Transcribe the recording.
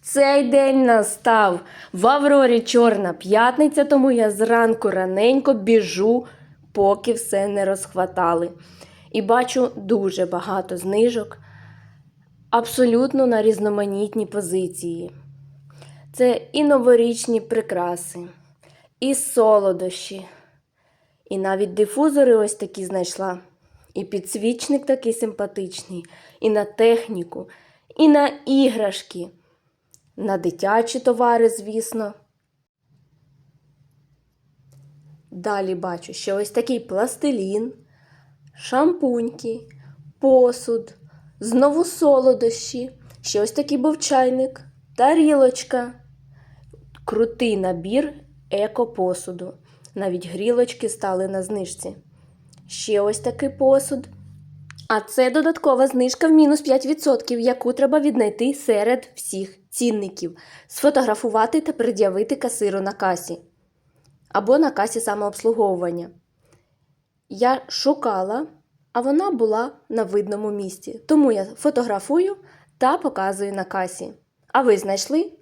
Цей день настав. В Аврорі чорна п'ятниця, тому я зранку раненько біжу, поки все не розхватали. І бачу дуже багато знижок, абсолютно на різноманітні позиції. Це і новорічні прикраси, і солодощі, і навіть дифузори ось такі знайшла. І підсвічник такий симпатичний, і на техніку, і на іграшки, на дитячі товари, звісно. Далі бачу, що ось такий пластилін, шампуньки, посуд, знову солодощі, ще ось такий був чайник, тарілочка, крутий набір екопосуду. Навіть грілочки стали на знижці. Ще ось такий посуд. А це додаткова знижка в мінус 5%, яку треба віднайти серед всіх цінників, сфотографувати та пред'явити касиру на касі або на касі самообслуговування. Я шукала, а вона була на видному місці. Тому я фотографую та показую на касі. А ви знайшли?